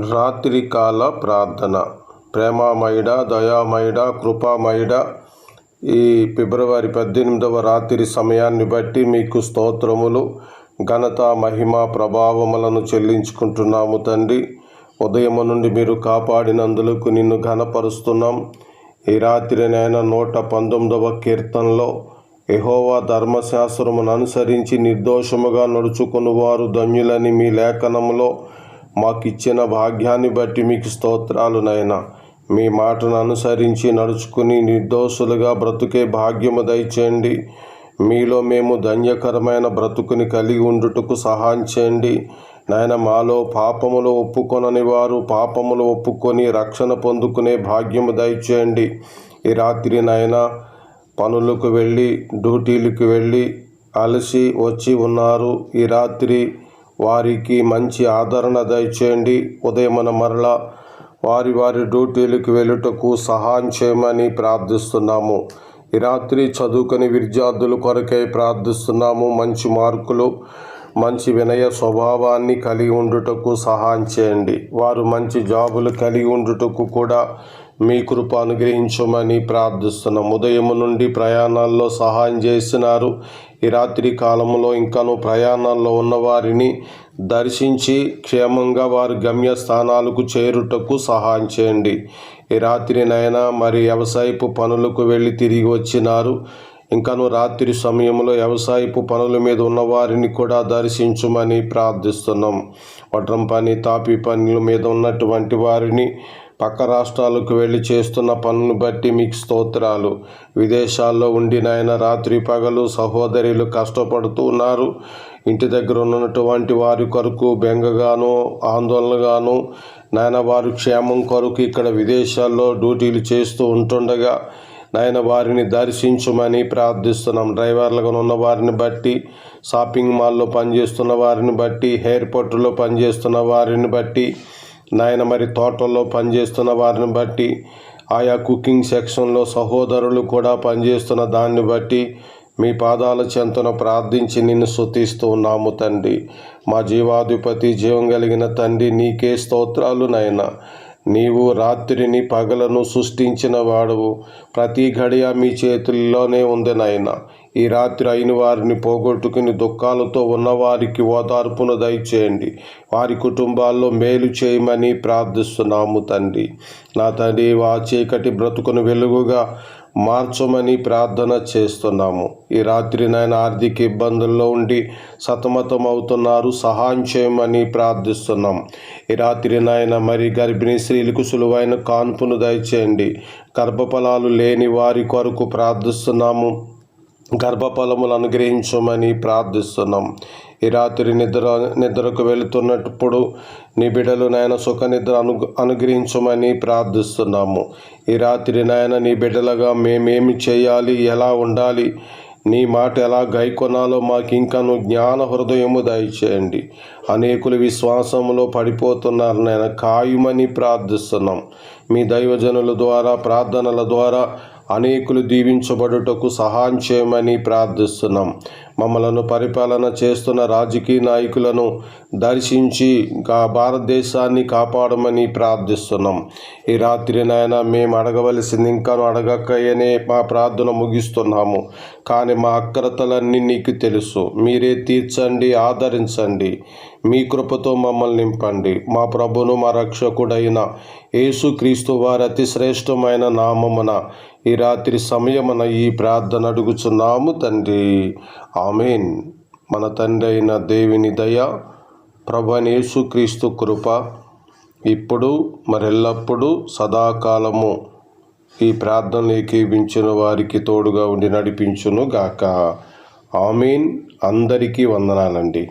రాత్రికాల ప్రార్థన. ప్రేమామయుడ దయామయుడ కృపామయుడ ఈ ఫిబ్రవరి పద్దెనిమిదవ రాత్రి సమయాన్ని బట్టి మీకు స్తోత్రములు ఘనత మహిమ ప్రభావములను చెల్లించుకుంటున్నాము తండ్రి. ఉదయము నుండి మీరు కాపాడినందులకు నిన్ను ఘనపరుస్తున్నాం. ఈ రాత్రి నేను నూట పంతొమ్మిదవ కీర్తనలో ఎహోవా ధర్మశాస్త్రమును అనుసరించి నిర్దోషముగా నడుచుకుని వారు ధన్యులని మీ లేఖనములో మాకు ఇచ్చిన భాగ్యాన్ని బట్టి మీకు స్తోత్రాలు నైనా మీ మాటను అనుసరించి నడుచుకుని నిర్దోషులుగా బ్రతుకే భాగ్యము దయచేయండి. మీలో మేము ధన్యకరమైన బ్రతుకుని కలిగి ఉండుటకు సహాయం చేయండి. నాయన మాలో పాపములు ఒప్పుకొనని వారు పాపములు ఒప్పుకొని రక్షణ పొందుకునే భాగ్యము దయచేయండి. ఈ రాత్రి నాయన పనులకు వెళ్ళి డ్యూటీలకు వెళ్ళి అలసి వచ్చి ఉన్నారు. ఈ రాత్రి వారికి మంచి ఆదరణ దయచేయండి. ఉదయమున మరలా వారి వారి డ్యూటీలకు వెళ్ళుటకు సహాయం చేయమని ప్రార్థిస్తున్నాము. ఈ రాత్రి చదువుకొని విద్యార్థుల కొరకై ప్రార్థిస్తున్నాము. మంచి మార్కులు మంచి వినయ స్వభావాన్ని కలిగి ఉండుటకు సహాయం చేయండి. వారు మంచి జాబులు కలిగి ఉండుటకు కూడా మీ కృప అనుగ్రహించమని ప్రార్థిస్తున్నాం. ఉదయం నుండి ప్రయాణాల్లో సహాయం చేస్తున్నారు ఈ రాత్రి కాలంలో ఇంకాను ప్రయాణాల్లో ఉన్న వారిని దర్శించి క్షేమంగా వారి గమ్య స్థానాలకు చేరుటకు సహాయం చేయండి. ఈ రాత్రి నైనా మరి వ్యవసాయపు పనులకు వెళ్ళి తిరిగి వచ్చినారు. ఇంకాను రాత్రి సమయంలో వ్యవసాయపు పనుల మీద ఉన్న వారిని కూడా దర్శించమని ప్రార్థిస్తున్నాం. వడ్రం పని తాపి పనుల మీద ఉన్నటువంటి వారిని పక్క రాష్ట్రాలకు వెళ్ళి చేస్తున్న పనులు బట్టి మీకు స్తోత్రాలు. విదేశాల్లో ఉండి నాయన రాత్రి పగలు సహోదరులు కష్టపడుతూ ఉన్నారు. ఇంటి దగ్గర ఉన్నటువంటి వారి కొరకు బెంగగాను ఆందోళనగాను నాయన వారి క్షేమం కొరకు ఇక్కడ విదేశాల్లో డ్యూటీలు చేస్తూ ఉంటుండగా నాయన వారిని దర్శించమని ప్రార్థిస్తున్నాం. డ్రైవర్లుగా ఉన్న వారిని బట్టి షాపింగ్ మాల్లో పనిచేస్తున్న వారిని బట్టి ఎయిర్పోర్టులో పనిచేస్తున్న వారిని బట్టి నాయన మరి తోటల్లో పనిచేస్తున్న వారిని బట్టి ఆయా కుకింగ్ సెక్షన్లో సహోదరులు కూడా పనిచేస్తున్న దాన్ని బట్టి మీ పాదాల చెంతన ప్రార్థించి నిన్ను స్తుతిస్తూ ఉన్నాము తండ్రి. మా జీవాధిపతి జీవం కలిగిన తండ్రి నీకే స్తోత్రాలు నాయన. నీవు రాత్రిని పగలను సృష్టించిన వాడువు. ప్రతి గడియ మీ చేతుల్లోనే ఉంది నాయన. ఈ రాత్రి అయిన వారిని పోగొట్టుకుని దుఃఖాలతో ఉన్నవారికి ఓదార్పును దయచేయండి. వారి కుటుంబాల్లో మేలు చేయమని ప్రార్థిస్తున్నాము తండ్రి. నా తండ్రి వా చీకటి బ్రతుకును వెలుగుగా మార్చమని ప్రార్థన చేస్తున్నాము. ఈ రాత్రి నాయన ఆర్థిక ఇబ్బందుల్లో ఉండి సతమతం అవుతున్నారు సహాయం చేయమని ప్రార్థిస్తున్నాం. ఈ రాత్రి నాయన మరి గర్భిణీ స్త్రీలకు సులువైన కాన్పును దయచేయండి. గర్భఫలాలు లేని వారి కొరకు ప్రార్థిస్తున్నాము. గర్భఫలములు అనుగ్రహించమని ప్రార్థిస్తున్నాం. ఈ రాత్రి నిద్ర నిద్రకు వెళుతున్నప్పుడు నీ బిడ్డలు నాయన సుఖ నిద్ర అను అనుగ్రహించమని ప్రార్థిస్తున్నాము. ఈ రాత్రి నాయన నీ బిడ్డలుగా మేమేమి చేయాలి ఎలా ఉండాలి నీ మాట ఎలా గైకొనాలో మాకు ఇంకాను జ్ఞాన హృదయము దయచేయండి. అనేకులు విశ్వాసములో పడిపోతున్నారు నాయన కాయుమని ప్రార్థిస్తున్నాం. మీ దైవజనుల ద్వారా ప్రార్థనల ద్వారా అనేకులు దీవించబడుటకు సహాయం చేయమని ప్రార్థిస్తున్నాం. మమ్మలను పరిపాలన చేస్తున్న రాజకీయ నాయకులను దర్శించి భారతదేశాన్ని కాపాడమని ప్రార్థిస్తున్నాం. ఈ రాత్రి నాయన మేము అడగవలసింది ఇంకా అడగకయనే మా ప్రార్థన ముగిస్తున్నాము. కానీ మా అక్రతలన్నీ నీకు తెలుసు. మీరే తీర్చండి ఆదరించండి. మీ కృపతో మమ్మల్ని నింపండి. మా ప్రభును మా రక్షకుడైన యేసుక్రీస్తు వారి అతి శ్రేష్టమైన నామమున ఈ రాత్రి సమయమున ఈ ప్రార్థన అడుగుచున్నాము తండ్రి. ఆమెన్. మన తండ్రి అయిన దేవుని దయ ప్రభు యేసుక్రీస్తు కృప ఇప్పుడు మరెల్లప్పుడూ సదాకాలము ఈ ప్రార్థనలు ఏకీభించిన వారికి తోడుగా ఉండి నడిపించును గాక ఆమెన్. అందరికీ వందనాలండి.